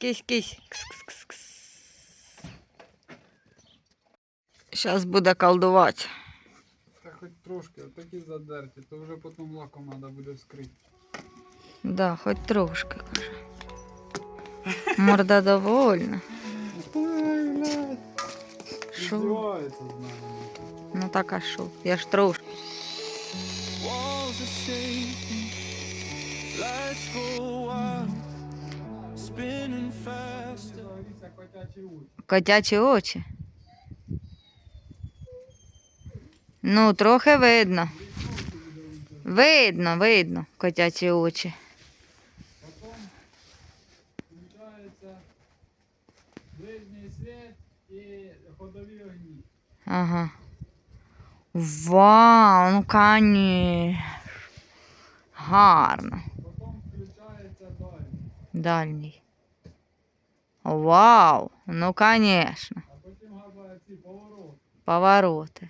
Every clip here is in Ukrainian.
Кись, кись. Кс-кс-кс-кс. Щас буде колдувати. Та хоч трошки, отакі задерті, то вже потім лаком треба буде вскрити. Да, хоч трошки, каже. Морда довольна. Ой, блядь. Шо? Здівається з нами. Ну так а що? Я ж трошки. Walls are shaking, lights go wild, spinning faster. Дивіться, Котячі очі. Ну, трохи видно. Видно, видно, котячі очі. Ага. Вау, ну конечно. Гарно. Потім включається далі. Дальній. Вау, ну конечно. Повороти.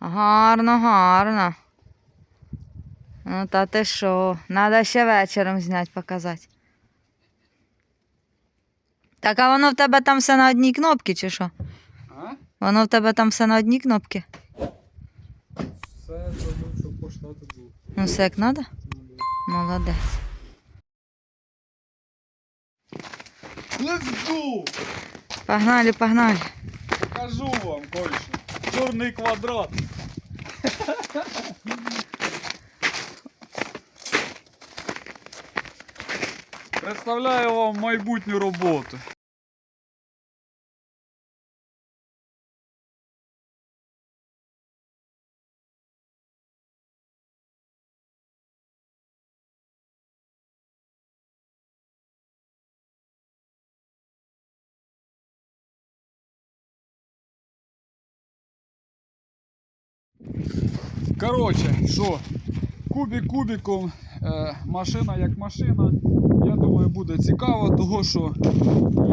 Гарно, гарно. Ну та ти що? Надо ще вечором зняти, показати. Так, а воно в тебе там все на одній кнопці, чи що? А? Воно в тебе там все на одній кнопці? Все зробив, щоб по штату було. Ну, все як треба? Молодець. Let's go! Погнали, погнали. Покажу вам кое-що. Чорний квадрат. Представляю вам майбутню роботу. Коротше, що, кубік кубіком, е, машина як машина. Я думаю, буде цікаво, того що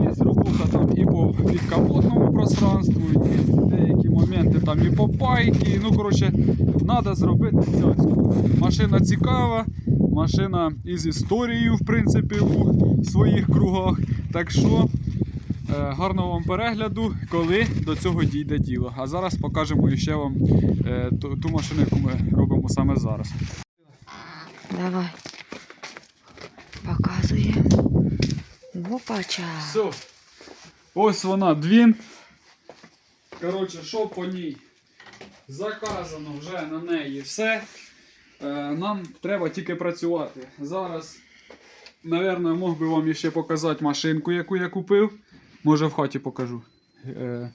є робота там і по підкапотному пространству, є деякі моменти там і по пайки. Ну, коротше, треба зробити цьоцьку. Машина цікава, машина із історією, в принципі, у своїх кругах. Так що. Е, Гарного вам перегляду, коли до цього дійде діло. А зараз покажемо ще вам е, ту, машину, яку ми робимо саме зараз. Давай. Показуємо. Опача. Все. Ось вона, двін. Коротше, що по ній? Заказано вже на неї все. Е, нам треба тільки працювати. Зараз, напевно, мог би вам ще показати машинку, яку я купив. Може в хаті покажу. Е,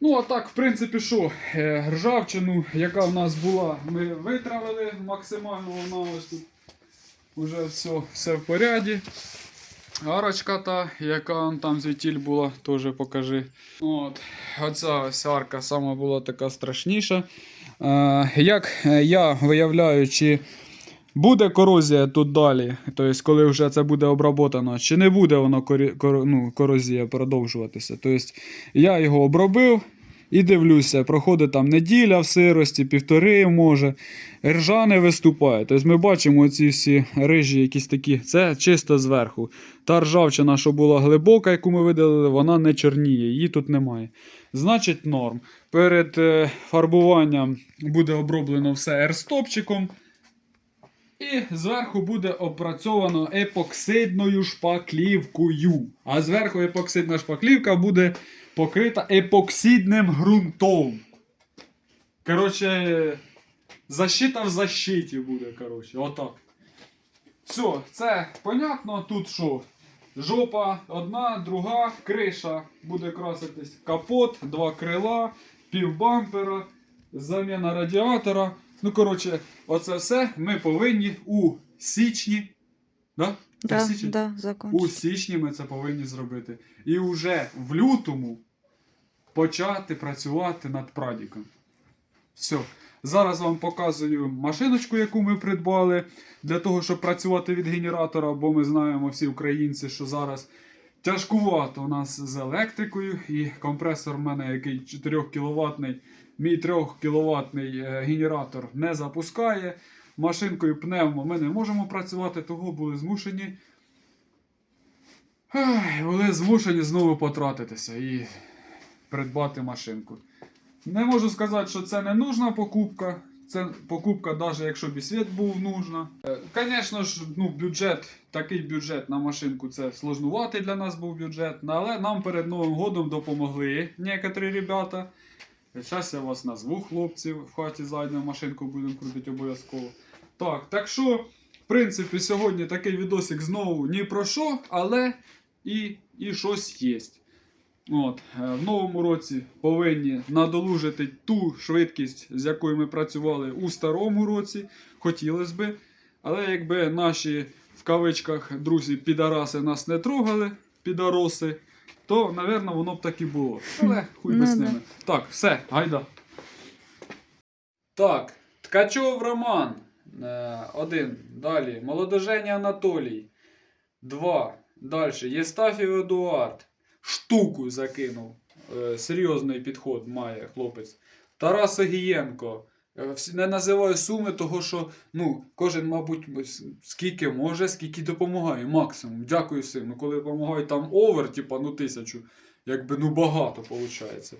ну, а так, в принципі, що, е, ржавчину, яка в нас була, ми витравили максимально. Вона ось тут вже все, все в поряді. Арочка та, яка там звітіль була, теж покажи. От, оця ось арка сама була така страшніша. Е, як е, я виявляю, чи буде корозія тут далі, тобто, коли вже це буде обработано, чи не буде воно корі, кор, ну, корозія продовжуватися. Тобто, я його обробив. І дивлюся, проходить там неділя в сирості, півтори може. Ржа не виступає. Тобто ми бачимо ці всі рижі, якісь такі, це чисто зверху. Та ржавчина, що була глибока, яку ми видалили, вона не чорніє, її тут немає. Значить, норм. Перед е, фарбуванням буде оброблено все ерстопчиком. І зверху буде опрацьовано епоксидною шпаклівкою. А зверху епоксидна шпаклівка буде покрита епоксидним ґрунтом. Коротше, защита в защиті буде, коротше, отак. Все, це понятно. Тут що? Жопа одна, друга, криша буде краситись. Капот, два крила, півбампера, заміна радіатора. Ну, коротше, оце все ми повинні у січні. Да? Да, да, У січні ми це повинні зробити. І вже в лютому почати працювати над прадіком. Все. Зараз вам показую машиночку, яку ми придбали для того, щоб працювати від генератора, бо ми знаємо всі українці, що зараз тяжкувато у нас з електрикою. І компресор в мене, який 4 кВт, мій 3 кВт генератор не запускає. Машинкою пневмо ми не можемо працювати, того були змушені були змушені знову потратитися і придбати машинку. Не можу сказати, що це не нужна покупка. Це покупка, навіть якщо б світ був нужна. Звісно ж, ну, бюджет, такий бюджет на машинку це сложнуватий для нас був бюджет, але нам перед Новим годом допомогли некоторі ребята. Зараз я вас назву хлопців в хаті зайдемо, машинку будемо крутити обов'язково. Так, так що, в принципі, сьогодні такий відосик знову ні про що, але і, і щось є. От, е, в новому році повинні надолужити ту швидкість, з якою ми працювали у старому році. Хотілося би. Але якби наші в кавичках друзі підараси нас не трогали, підароси, то, напевно, воно б так і було. Але хуй би Ну з ними. Так, все, гайда. Так, Ткачов Роман. Е, Один. Далі. Молодожені Анатолій. Два. Далі. Єстафів Едуард. Штуку закинув. Е, Серйозний підход має хлопець. Тарас Огієнко. Е, Не називаю суми, того що ну, кожен, мабуть, скільки може, скільки допомагає. Максимум. Дякую всім. Ну, коли допомагають там овер, типа, ну тисячу, якби ну багато виходить.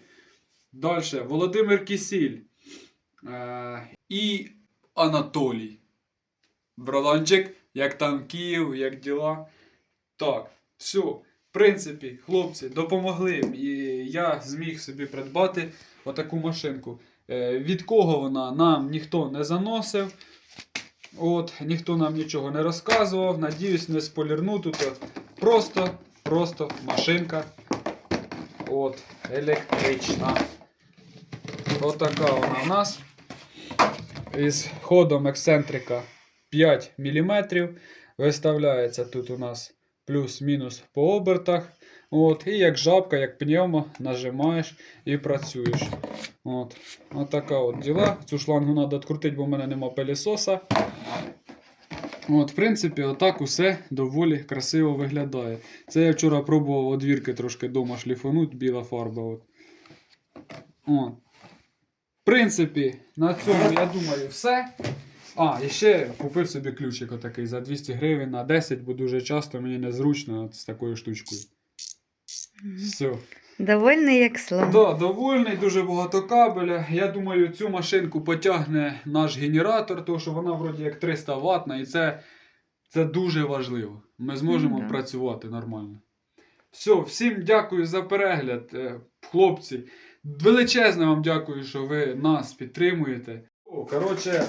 Далі. Володимир Кісіль. Е, і Анатолій. Братанчик, як там Київ, як діла. Так, все. Принципі, хлопці допомогли. І я зміг собі придбати отаку машинку. Е, від кого вона нам ніхто не заносив. От, ніхто нам нічого не розказував. Надіюсь, не спойлерну тут. Просто, просто машинка. От, електрична. Отака вона у нас. Із ходом ексцентрика 5 мм. Виставляється тут у нас плюс-мінус по обертах. От, і як жабка, як пневмо, нажимаєш і працюєш. От, от така от діла. Цю шлангу треба відкрутити, бо в мене нема пилісоса. От, в принципі, отак усе доволі красиво виглядає. Це я вчора пробував одвірки трошки дома шліфануть, біла фарба. От. От. В принципі, на цьому, я думаю, все. А, і ще купив собі ключик отакий за 200 гривень на 10, бо дуже часто мені незручно з такою штучкою. Все. Довольний як слон. Да, довольний, дуже багато кабеля. Я думаю, цю машинку потягне наш генератор, тому що вона вроді як 300 ватна, і це, це дуже важливо. Ми зможемо Ну да. працювати нормально. Все, всім дякую за перегляд, е, хлопці. Величезне вам дякую, що ви нас підтримуєте. О, коротше,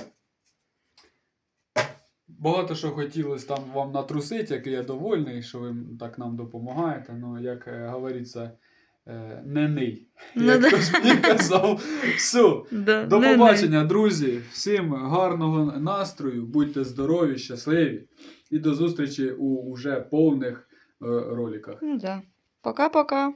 багато що хотілося там вам натрусити, який я довольний, що ви так нам допомагаєте. Ну, як е, говориться, е, не ний. Ну як да. хтось мені казав. Все. Да, До не-не. побачення, друзі. Всім гарного настрою, будьте здорові, щасливі. І до зустрічі у уже повних е, роликах. Ну да. Пока-пока.